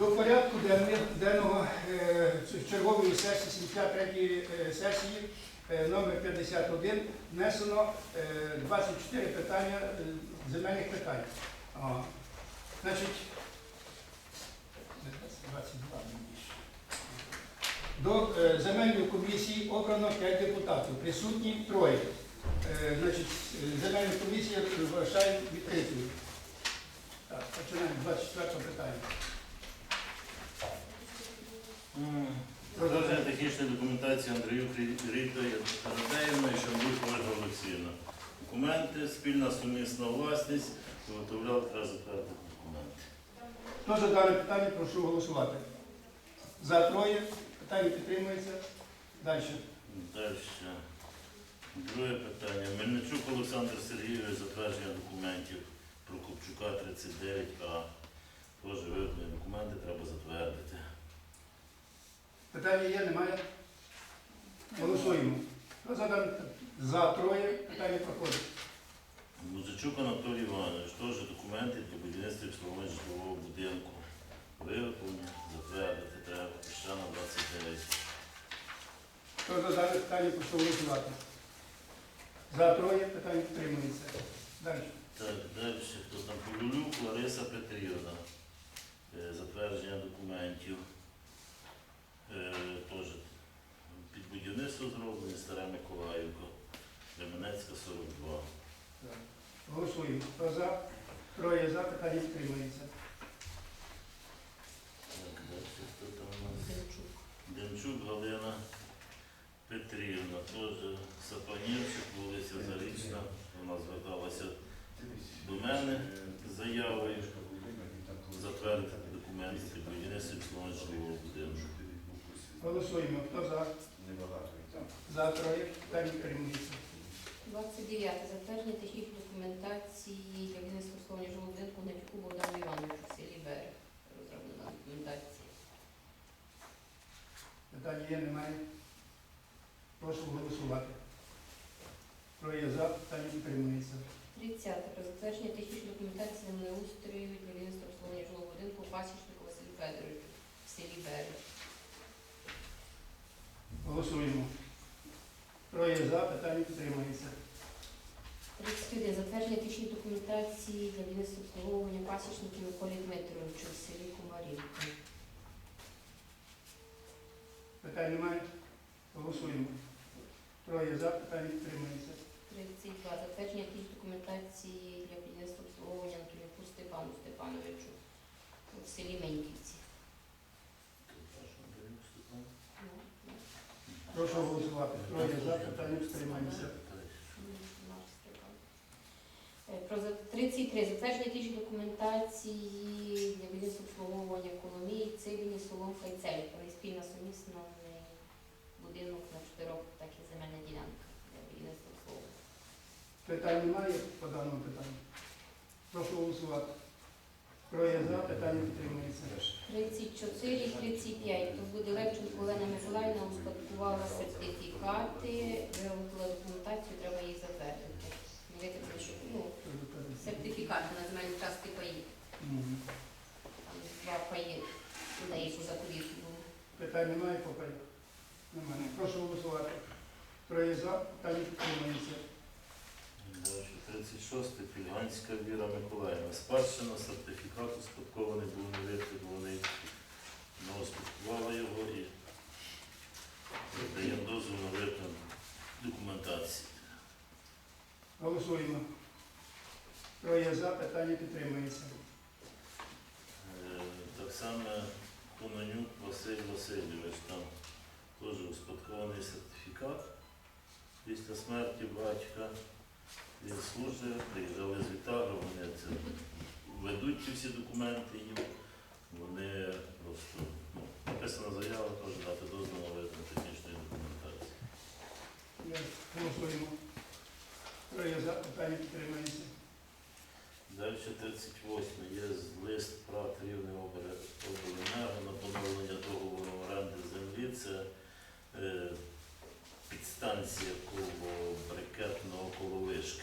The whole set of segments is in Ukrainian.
До порядку денного е, чергової сесії 73 е, сесії е, номер 51 внесено е, 24 питання земельних питань. А, Значить, 22. До земельної комісії обрано 5 депутатів, присутні троє. Значить, е, земельна комісія вважає відкритою. Так, починаємо 24 питання. Продовження технічної документації Андрію Ріто Радеєвна і Шамбук Ольга Олексіївна. Документи, спільна сумісна власність, виготовляли треба затвердити документи. Хто за дане питання, прошу голосувати. За троє. Питання підтримується. Далі. Далі. Друге питання. Мельничук Олександр Сергійович, затвердження документів про Купчука 39А. Теж виготовлені документи треба затвердити. Питання є, немає? Голосуємо. Хто за? За троє. Питання проходить. Музичук Анатолій Іванович, теж документи для будівництва обслуговування житлового будинку. Виготовлені, затвердити треба Піщана 29. Хто за дане питання, прошу голосувати. За троє. Питання підтримується. Далі. Так, далі хто там Полюлюк, Лариса Петрівна. Е, Затвердження документів. Е, Теж під будівництво зроблені, Стара Миколаївка, Ременецька 42. Голосуємо. Хто за? Троє за. Питання підтримується. Так, далі хто там у нас? Демчук Галина Петрівна, теж Сапанівчик, вулиця Зарічна. Вона зверталася до мене з заявою затвердити документи під будівництво житлового будинку. Голосуємо. Хто за? За троє. Питання підтримується. 29. Затвердження технічної документації для обслуговування жилого будинку на віку Богдану Івановичу в селі Берег. Розроблена документація. Питання є, немає. Прошу голосувати. Троє за. Питання підтримується. 30. Про затвердження технічної документації землеустрою для будівництва обслуговування жилого будинку Пасічнику Василю Федоровичу в селі Берег. Голосуємо. Троє за. Питання підтримується. 31. Затвердження технічної документації для будівництва обслуговування пасічників Миколі Дмитровичу в селі Кумарівка. Питань немає. Голосуємо. Троє за. Питання підтримується. 32. Затвердження технічної документації для будівництва обслуговування Антонюку Степану Степановичу в селі Меньківці. Ну, ну, Прошу голосувати. Троє за. Питання Степан. Е, Про за- 33. Затвердження технічної документації для будівництва обслуговування Коломії, Цивіні, Соломка і Цель. Вони спільна сумісна е, будинок на чотирьох, так і земельна ділянка для будівництва обслуговування. Питань немає по даному питанню. Прошу голосувати. Троє за. Питання підтримується. 34 і 35. То буде Левченко Олена Миколаївна успадкувала сертифікати, виготовила документацію, треба її затвердити. Не витратили, що ну, сертифікати на земельні частки паї. Мгм. Там два паї у неї заповіту було. Питань немає по? Немає. Прошу голосувати. Троє за. Питання підтримується. Далі 36. Фільганська Віра Миколаївна. Спадщина, сертифікат успадкований був не витребуваний. Вона успадкувала його і даємо дозвіл на виконання документації. Голосуємо. Троє за. Питання підтримується. Е, Так само Кононюк Василь Васильович, там теж успадкований сертифікат після смерті батька. Він служив, приїжджали з Вітару, вони це ведуть ці всі документи їм. Вони просто ну, написана заява, теж дати дозвіл на виконання технічної документації. Є. Голосуємо. Троє за. Питання підтримується. Далі 38 є лист прав рівне обленерго на поновлення договору оренди землі. Це е, підстанція коло брикетного коловишка.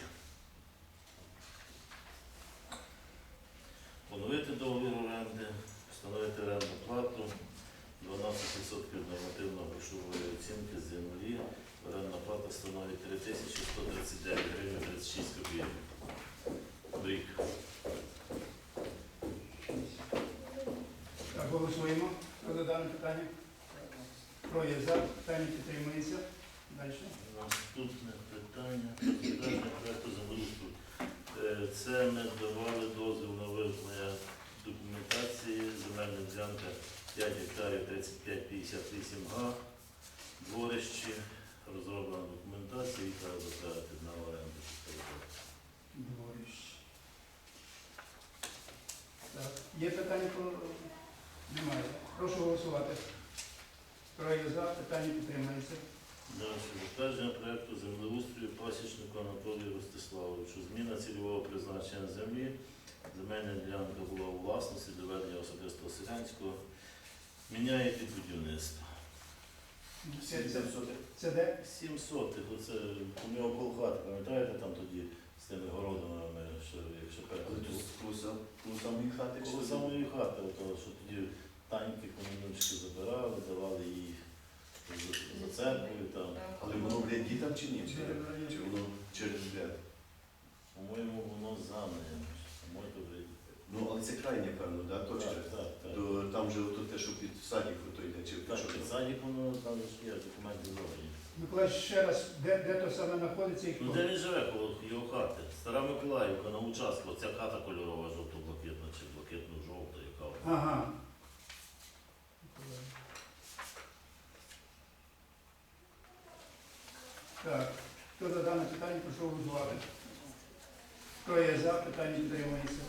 Поновити договір оренди, встановити орендну плату, 12% нормативно грошової оцінки землі, орендна плата становить 3139 гривень 36 копійок. рік. Затвердження проекту землеустрою пасічнику Анатолію Ростиславовичу. Зміна цільового призначення землі. Земельна ділянка була у власності для ведення особистого селянського. Міняє під будівництво. Це, де? 7 сотих, оце у нього колхати, пам'ятаєте, там тоді з тими городами, ми ще якщо Але перед тут куса, куса мій хати Коло самої хати, того, що тоді танки комунічки забирали, давали їй за- церквою там. Але воно в ряді там чи ні? Чи, чи воно через ряд? По-моєму, воно за нею. По-моєму, добре. Ну, але це крайня, певно, да, точка. Так, так, так. То там же ото те, що під садик ото йде, чи Так, що під там? садик воно там є документи зроблені. Миколай, ще раз, де, де то саме знаходиться і Ну хто? де він живе коло його хати? Стара Миколаївка на участку, ця хата кольорова, жовто-блакитна чи блакитно-жовта, яка вона. Ага. Так, хто за дане питання, прошу голосувати. Троє за, питання підтримується.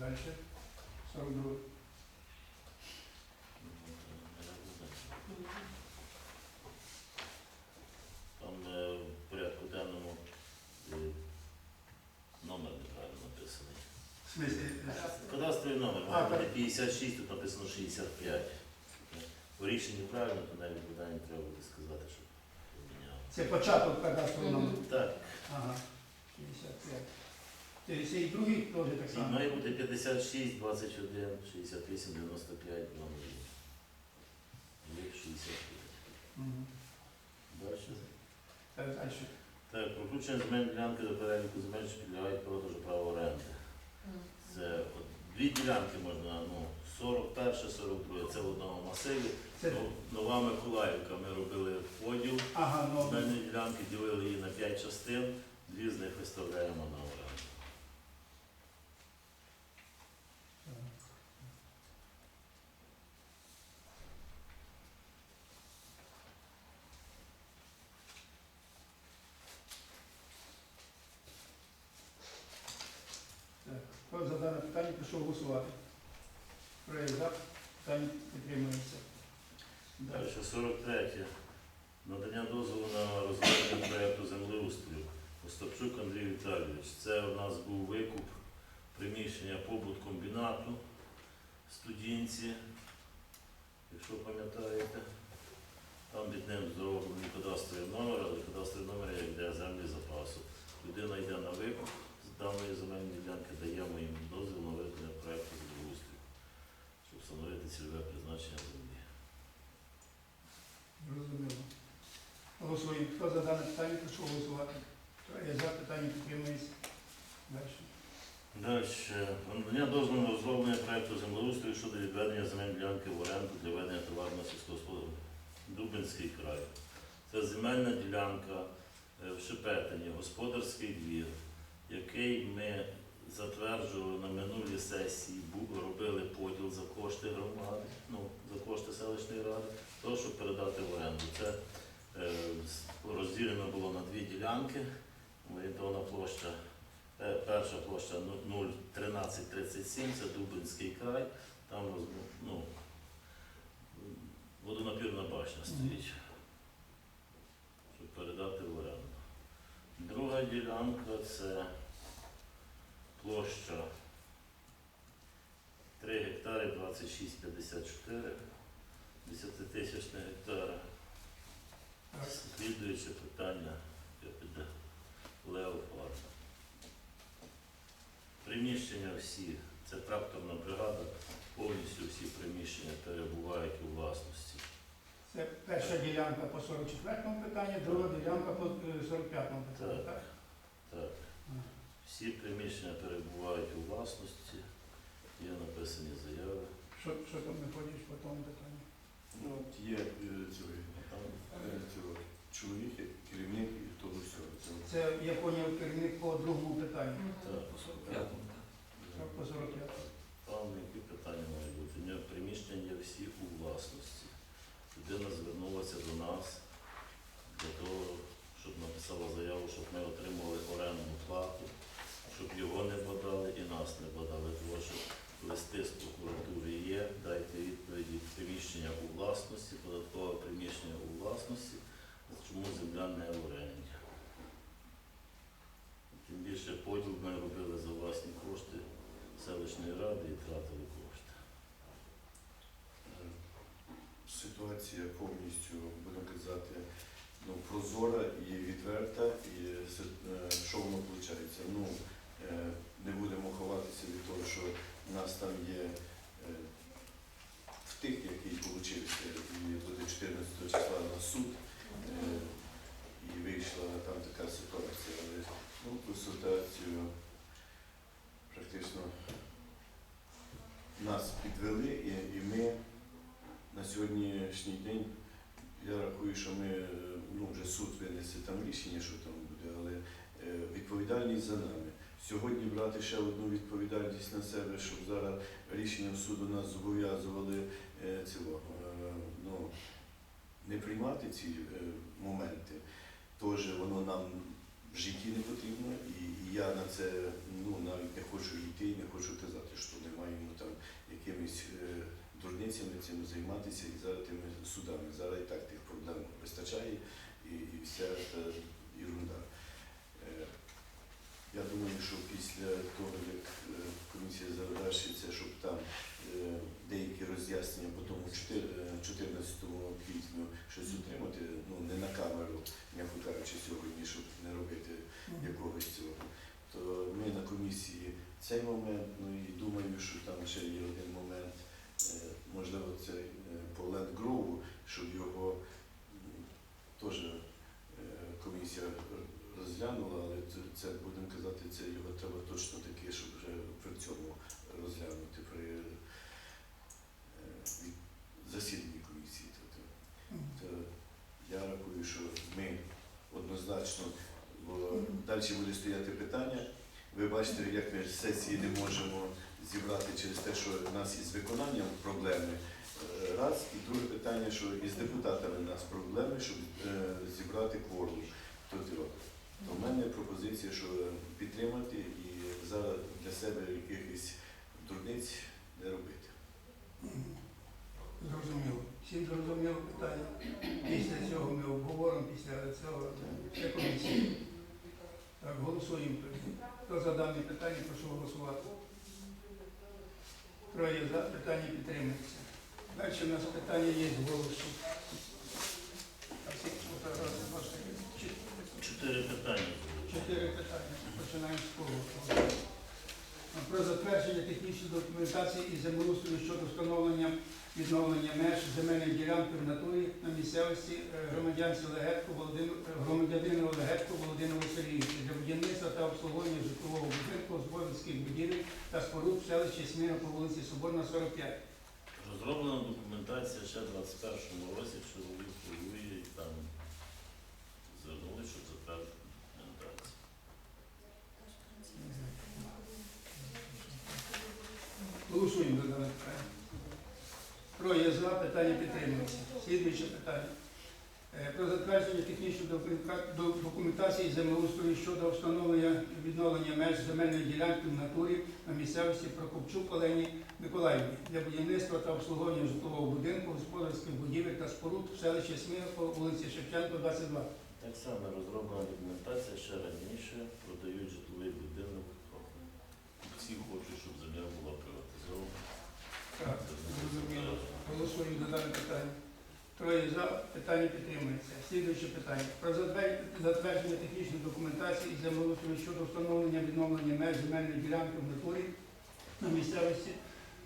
Далі. 42. Там е, в порядку денному е, номер неправильно написаний. В смислі, Кадастровий номер А, має бути 56, тут написано 65. У рішенні правильно, то навіть питання треба буде сказати, щоб поміняли. це початок кадастрового Мгм. номеру. Так, Ага. 65. Це і другий теж так і само. має бути 56, 21, 68, 95, номер. Є 65. Мгм. Далі. Так, далі. Так, про включення земельної ділянки до переліку земель, що підлягають продажу права оренди. Це от, дві ділянки можна, ну, 41, 42, це в одному масиві. Це, Ну, Нова Миколаївка, ми робили поділ. ага, ну, Земельні ділянки ділили її на 5 частин, дві з них виставляємо на оренду. Так, хто за дане питання, прошу голосувати. Троє за, питання підтримується. Далі. Далі 43. Надання дозволу на розроблення проєкту землеустрою. Остапчук Андрій Віталійович. Це у нас був викуп приміщення побут комбінату студінці, якщо пам'ятаєте. Там під ним зроблений кадастровий номер, але кадастровий номер для землі запасу. Людина йде на викуп з даної земельної ділянки, даємо їм дозвіл на виконання проєкту землеустрою, щоб встановити цільове призначення землі. Зрозуміло. Голосуємо. Хто за дане питання, прошу голосувати. Троє за, питання підтримується. Далі. Далі. Надання дозволу на розроблення проєкту землеустрою щодо відведення земель ділянки в оренду для ведення товарного сільськогосподарства. Дубинський край. Це земельна ділянка е, в Шепетині, господарський двір, який ми затверджували на минулій сесії, робили поділ за кошти громади, ну, за кошти селищної ради, то, щоб передати в оренду. Це е, розділено було на дві ділянки. Орієнтовна площа Е, Перша площа ну, 01337, це Дубинський край, там ну, водонапірна башня стоїть, щоб передати в оренду. Друга ділянка це площа 3 гектари 26,54, 10 тисячних гектара. Так. Слідуюче питання, яке піде Леофарм. Приміщення всі, це тракторна бригада, повністю всі приміщення перебувають у власності. Це перша ділянка по 44-му питанню, друга ділянка по е, 45-му питанню. Так. Так? Так. Всі приміщення перебувають у власності, є написані заяви. Що, що там не ходиш по тому питанню? Ну, от є е, цього, е, цього чоловік, керівник і того всього. Це Це я поняв керівник по другому питанню. так. По 45-му. Там які питання мають бути? Приміщення всі у власності. Людина звернулася до нас для того, щоб написала заяву, щоб ми отримали орендну плату, щоб його не подали і нас не подали. Тому що листи з прокуратури є, дайте відповіді приміщення у власності, податкове приміщення у власності, чому земля не в оренді. Тим більше поділ ми робили за власні кошти селищної ради і тратили кошти. Ситуація повністю, будемо казати, ну, прозора і відверта, і е, що воно виходить? Ну, е, не будемо ховатися від того, що в нас там є е, втик, який получився, і буде 14 числа на суд, е, і вийшла там така ситуація. Але ну, ситуацію практично нас підвели, і, і ми на сьогоднішній день, я рахую, що ми е, ну, вже суд винесе там рішення, що там буде, але відповідальність за нами. Сьогодні брати ще одну відповідальність на себе, щоб зараз рішенням суду нас зобов'язували е, цього, е, ну, не приймати ці е, моменти. Теж воно нам в житті не потрібно, і, я на це ну, навіть не хочу йти, не хочу казати, що не маємо там якимись дурницями цим займатися і зараз тими судами. Зараз і так тих проблем вистачає і, і вся ерунда. Я думаю, що після того, як е, комісія завершиться, щоб там е, деякі роз'яснення по тому 4 е, 14 квітню щось отримати, ну не на камеру, м'яко кажучи, сьогодні, щоб не робити якогось цього. То ми на комісії цей момент, ну і думаю, що там ще є один момент, можливо, це по Land Grove, щоб його теж комісія розглянула, але це, це будемо казати, це його треба точно таки, щоб вже при цьому розглянути при е, засіданні комісії. Тобто, то я рахую, що ми однозначно, бо далі буде стояти питання. Ви бачите, як ми сесії не можемо зібрати через те, що в нас із виконанням проблеми. е, Раз, і друге питання, що із депутатами в нас проблеми, щоб е, зібрати кворум. Тобто, в мене пропозиція, що підтримати і зараз для себе якихось дурниць не робити. Зрозуміло. Всім зрозуміло питання. Після цього ми обговоримо, після цього ще комісія. Так, голосуємо. Хто за дане питання, прошу голосувати. Троє за питання підтримується. Далі у нас питання є з голосу. А всі Чотири питання. Чотири питання. Починаємо з кого? Про затвердження технічної документації і землеустрою щодо встановлення відновлення меж земельної ділянки в натурі на місцевості е, громадянці Легетко Володимир е, громадянину Легетко Володимиру Сергійовичу для будівництва та обслуговування житлового будинку, господарських будівель та споруд в селищі Сміна по вулиці Соборна, 45. Розроблена документація ще в 21-му році, чоловік керує і там звернули, щоб затвердити документацію. Голосуємо за дане питання. Троє за питання підтримується. Слідуюче питання. Е, Про затвердження технічної документації землеустрою щодо встановлення відновлення меж земельної ділянки в натурі на місцевості Прокопчук Олені Миколаївні для будівництва та обслуговування житлового будинку, господарських будівель та споруд в селищі Сміна по вулиці Шевченко, 22. Так само розроблена документація ще раніше, продають житловий будинок. Всі хочуть, щоб земля була приватизована. Так, зрозуміло. Голосуємо за дане питання. Троє за питання підтримується. Слідуюче питання. Про затвердження технічної документації і землеустрою щодо встановлення відновлення меж земельної ділянки в натурі на місцевості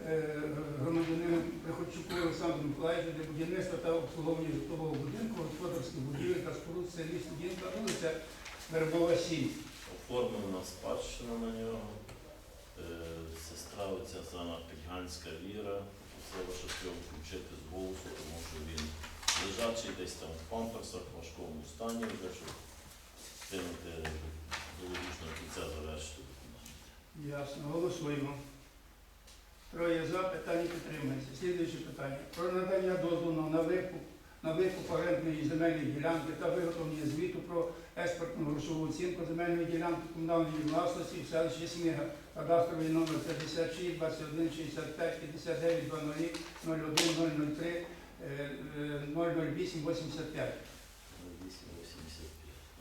е, громадянину Приходчуку Олександру Миколаївичу для будівництва та обслуговування житлового будинку, господарських будівель та споруд селі Студінка, вулиця Вербова 7. Оформлена спадщина на нього. Е, Сестра оця сама Петьганська Віра щоб його включити з голосу, тому що він лежачий десь там в памперсах, в важкому стані, вже щоб встигнути до кінця завершити документи. Ясно, голосуємо. Троє за, питання підтримується. Слідуюче питання. Про надання дозволу на викуп, на викуп орендної земельної ділянки та виготовлення звіту про експортну грошову оцінку земельної ділянки комунальної власності в селищі Сміга. Кадастровий номер 56 21 65 59 00 01 003 е, е, 008 85. 885.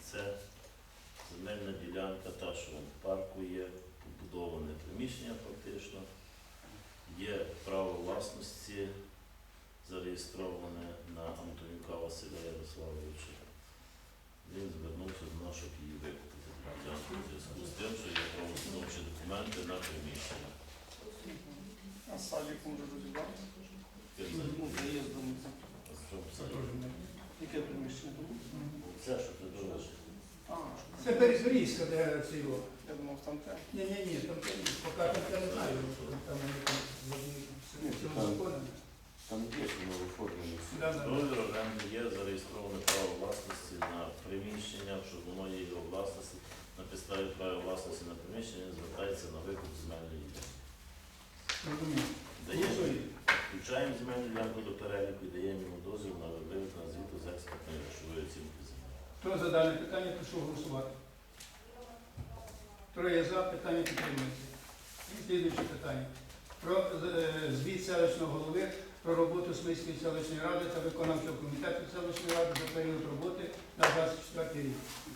Це земельна ділянка, та, що в парку є, побудоване приміщення фактично. Є право власності зареєстроване на Антонюка Василя Ярославовича. Він звернувся до нас, щоб в зв'язку з тим, що є правоустановчі документи на приміщення. А садик може розібрати? Ну, заїздом. Яке приміщення було? Це, що ти думаєш? А, Це перезрізка, де це його. я думав, там те. Ні, ні, ні, там це ні. Поки там я не знаю, там вони там в цьому там- законі. Там є воно все. Да, да. Договір оренди є зареєстроване право власності на приміщення, що воно є його власності. На підставі права власності на приміщення звертається на викуп земельної ділянки. Даємо, включаємо земельну ділянку до переліку і даємо йому дозвіл на виведення звіту з експортної грошової оцінки землі. Хто за дане питання, прошу голосувати. Троє за, питання підтримується. І слідуюче питання. Про е, звіт селищного голови про роботу Смільської селищної ради та виконавчого комітету селищної ради за період роботи на 24 рік.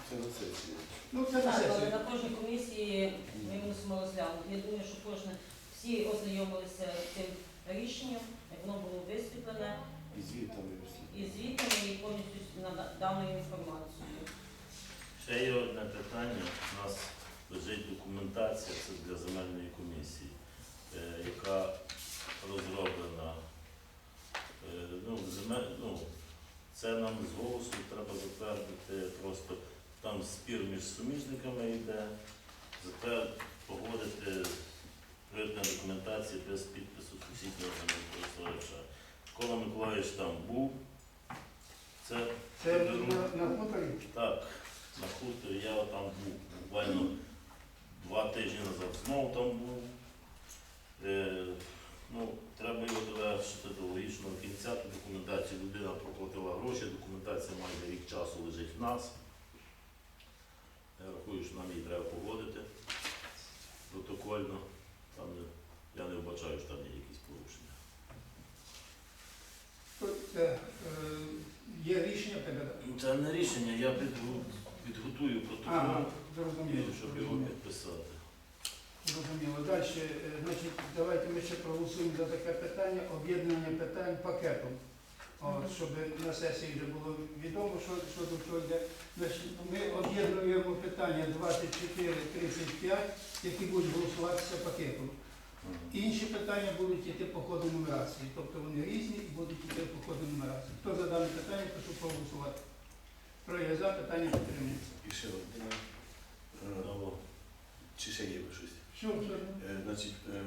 Це на сесії. Ну, це на Так, але на кожній комісії ми мусимо розглянути. Я думаю, що кожне всі ознайомилися з цим рішенням, як воно було висвітлене, І звітами всі. і звітами, і повністю нада- даною інформацією. Ще є одне питання. У нас лежить документація, це для земельної комісії, е, яка розроблена. Е, Ну, земель, ну, це нам з голосу треба затвердити просто там спір між суміжниками йде, затвердити, погодити проєктна документація без підпису сусіднього землекористувача. Микола Миколаївич там був. Це Це беру. на, на хуторі. так, на хуторі я там був буквально два тижні назад знову там був. Е, ну, треба його довершити до логічного кінця, ту документацію людина проплатила гроші, документація майже рік часу лежить в нас. Я рахую, що нам її треба погодити протокольно. Там не, я не вбачаю, що там є якісь порушення. Це, е, є рішення тебе. Ну, Це не рішення, я підготую протокол, Ага, щоб його підписати. Зрозуміло. Далі, е, значить, давайте ми ще проголосуємо за таке питання, об'єднання питань пакетом. От, щоб на сесії вже було відомо, що, що до чого йде. Значить, ми об'єднуємо питання 24-35, які будуть голосуватися пакетом. Інші питання будуть йти по ходу нумерації, тобто вони різні і будуть йти по ходу нумерації. Хто за дане питання, прошу проголосувати. Троє за, питання підтримується. І ще одне. Е, Чи ще є щось? Що? Е, Значить, е,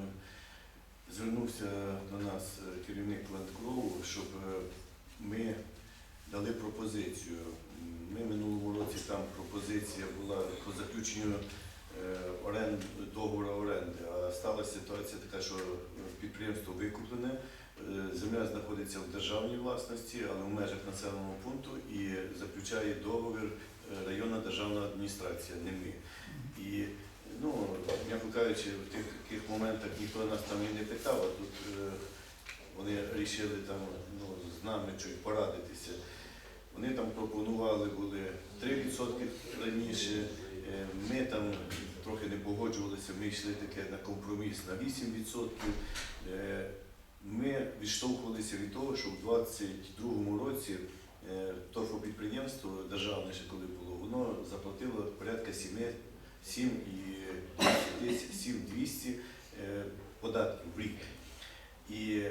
звернувся до нас е, керівник Ландкрову, щоб е, ми дали пропозицію. Ми минулому році там пропозиція була по заключенню е, договору оренди, а сталася ситуація така, що підприємство викуплене, земля знаходиться в державній власності, але в межах населеного пункту і заключає договір районна державна адміністрація, не ми. І Ну, м'яко кажучи, в тих таких моментах ніхто нас там і не питав, а тут е, вони вирішили там ну, з нами щось порадитися. Вони там пропонували були 3% раніше. Е, Ми там трохи не погоджувалися, ми йшли таке на компроміс на 8%. Е, Ми відштовхувалися від того, що в 22-му році торфопідприємство державне ще коли було, воно заплатило порядка 7 7 і 200, 7200 е, податків в рік. І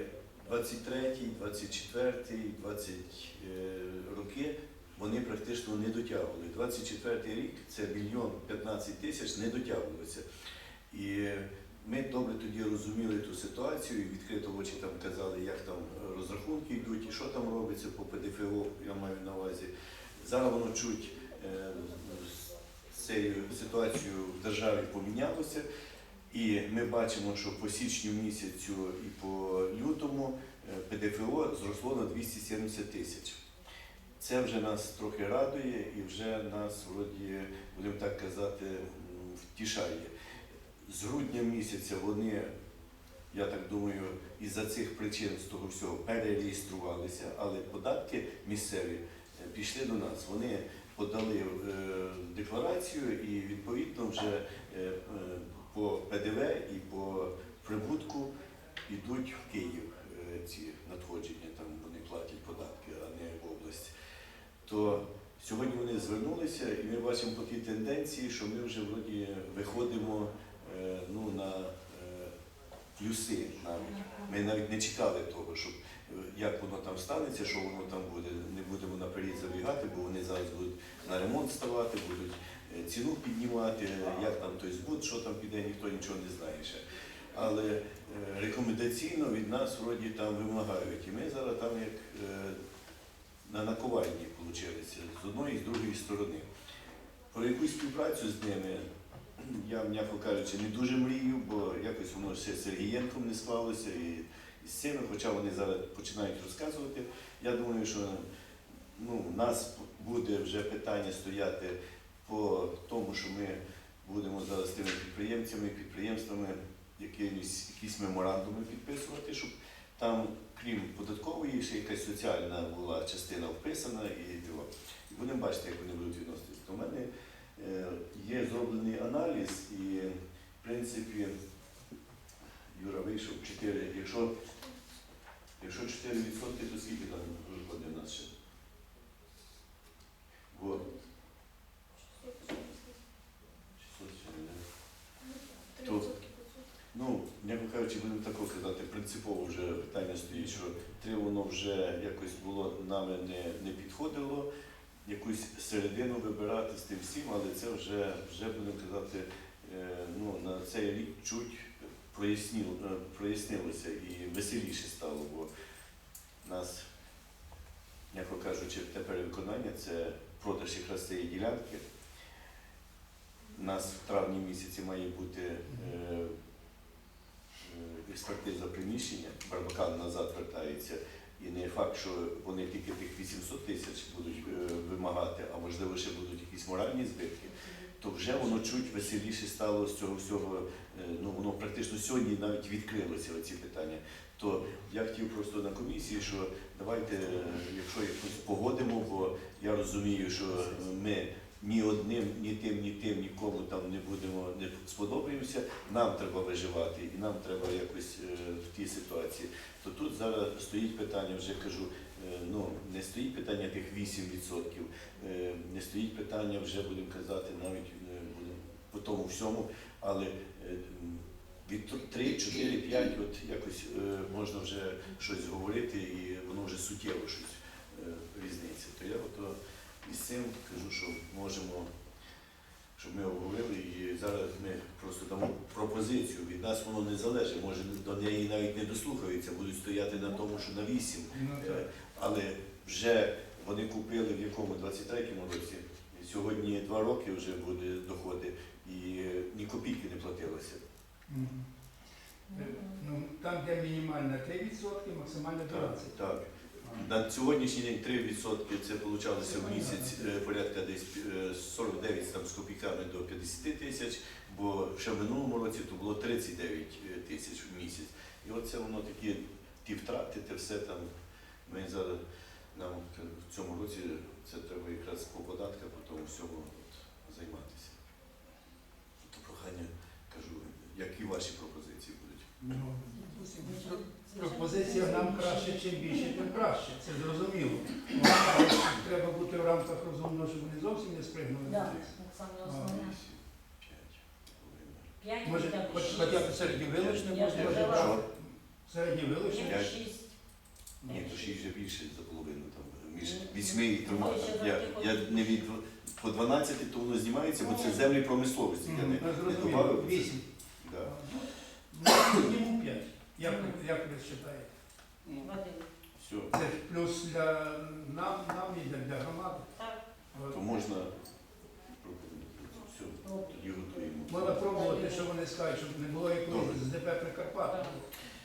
23, 24, 20 е, роки вони практично не дотягували. 24 рік це мільйон 15 тисяч не дотягувалося. І ми добре тоді розуміли ту ситуацію, і відкрито очі там казали, як там розрахунки йдуть і що там робиться по ПДФО, я маю на увазі. Зараз воно чуть е, цією ситуацією в державі помінялося. І ми бачимо, що по січню місяцю і по лютому е, ПДФО зросло на 270 тисяч. Це вже нас трохи радує і вже нас, вроді, будемо так казати, втішає. З грудня місяця вони, я так думаю, із-за цих причин з того всього перереєструвалися, але податки місцеві е, пішли до нас. Вони подали е, декларацію і відповідно вже е, е, по ПДВ і по прибутку йдуть в Київ ці надходження, там вони платять податки, а не в область. То сьогодні вони звернулися, і ми бачимо по тій тенденції, що ми вже вроді виходимо ну, на плюси навіть. Ми навіть не чекали того, щоб як воно там станеться, що воно там буде. Не будемо наперед забігати, бо вони зараз будуть на ремонт ставати, будуть е, ціну піднімати, е, як там той збут, що там піде, ніхто нічого не знає ще. Але е, рекомендаційно від нас вроді там вимагають. І ми зараз там як на накуванні вийшли з одної і з другої сторони. Про якусь співпрацю з ними я, м'яко кажучи, не дуже мрію, бо якось воно ще з Сергієнком не склалося і з цими, хоча вони зараз починають розказувати. Я думаю, що ну, у нас буде вже питання стояти по тому, що ми будемо зараз з тими підприємцями, підприємствами якісь, якісь меморандуми підписувати, щоб там, крім податкової, ще якась соціальна була частина вписана і того. І будемо бачити, як вони будуть відноситися. У мене е, є зроблений аналіз, і в принципі Юра вийшов 4. Якщо, якщо 4%, то скільки там виходить у нас ще? Бо 600 ще. То, ну, м'яко кажучи, будемо тако казати, принципово вже питання стоїть, що три воно вже якось було нами не, не підходило, якусь середину вибирати з тим всім, але це вже, вже будемо казати, е, ну, на цей рік чуть прояснилося і веселіше стало, бо нас, м'яко кажучи, те перевиконання це продаж якраз цієї ділянки. У нас в травні місяці має бути е, е, експертиза приміщення, Барбакан назад вертається, і не факт, що вони тільки тих 800 тисяч будуть е, вимагати, а можливо ще будуть якісь моральні збитки, то вже воно чуть веселіше стало з цього всього. е, Ну воно практично сьогодні навіть відкрилося оці питання. То я хотів просто на комісії, що давайте, е, якщо якось погодимо, бо я розумію, що ми ні одним, ні тим, ні тим, нікому там не будемо не сподобаємося. Нам треба виживати і нам треба якось е, в тій ситуації. То тут зараз стоїть питання, вже кажу, ну не стоїть питання тих 8%, е, не стоїть питання, вже будемо казати, навіть е, будемо по тому всьому, але е, від 3, 4, 5, от якось е, можна вже щось говорити, і воно вже суттєво щось е, різниця. То я ото із цим кажу, що можемо, щоб ми обговорили, і зараз ми просто дамо пропозицію. Від нас воно не залежить, може до неї навіть не дослухаються, будуть стояти на тому, що на 8. Е, так. Але вже вони купили в якому 23-му році. Сьогодні два роки вже буде доходи, і е, ні копійки не платилося. Е, Ну, там, де мінімальна 3%, максимальна 12%. Так. На сьогоднішній день 3% це получалося в місяць е, порядка десь е, 49 там, з копійками до 50 тисяч, бо ще в минулому році то було 39 тисяч в місяць. І оце воно такі ті втрати, те все там. Ми зараз нам в цьому році це треба якраз по податках, по тому всьому от, займатися. То прохання кажу, які ваші пропозиції будуть? Ну, Пропозиція нам краще, чим більше, тим краще. Це зрозуміло. Але Треба бути в рамках розумного, щоб вони зовсім не спригнули. Да, саме основне. П'ять. Може, хоча б хоч- шість. хоча б серед вилучних Я можна Шість. Ні, то ще й вже більше за половину там між Ну, вісьми і трьома. ну, там. Я, я не від по 12, то воно знімається, бо це землі промисловості. Я не, не добавив. це. вісім. Да. Ну, мінімум п'ять. Як, ви- як ви вважаєте? Ну, Вадим. Все. Це плюс для нам, нам і для, для громади. Так. От. То можна все, тоді готуємо. Можна пробувати, що вони скажуть, щоб не було Добре. з ДП Прикарпаття,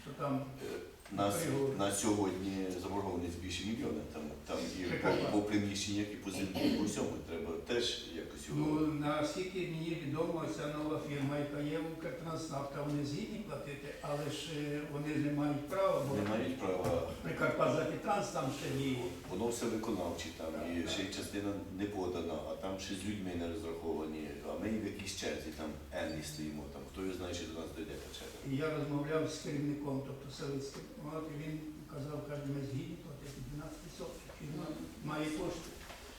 що там Е, На, на сьогодні заборгованість більше мільйона. Там, там і по, по приміщеннях, і по землі, і по всьому треба теж якось його. Ну, наскільки мені відомо, ця нова фірма, яка є в Укртранснафта, вони згідні платити, але ж е, вони ж не мають права, бо Не мають права, Прикарпатзахідтранс там ще діє. воно все виконавче там, і ще й частина не подана, а там ще з людьми не розраховані, а ми в якійсь черзі, там енні стоїмо, там хто його знає, чи до нас та черга. І я розмовляв з керівником, тобто Савицьким, от, він казав, каже, ми згідні платити 12 сотень, фірма має кошти.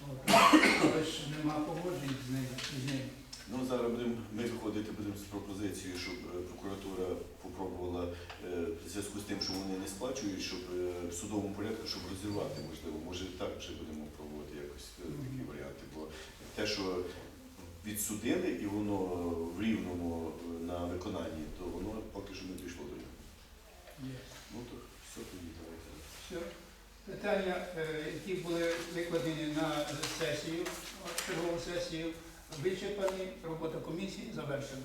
От. Але ж нема погоджень з з ними. Ну, зараз будемо, ми виходити будемо з пропозицією, щоб е, прокуратура попробувала е, в зв'язку з тим, що вони не сплачують, щоб е, в судовому порядку, щоб розірвати, можливо, може так вже будемо пробувати якось е, такі варіанти. Бо те, що відсудили і воно в рівному е, на виконанні, то воно поки що не дійшло до нього. Є. Ну то все тоді давайте. Все. Питання, е, які були викладені на сесію, чергову сесію, вичерпані, робота комісії завершена.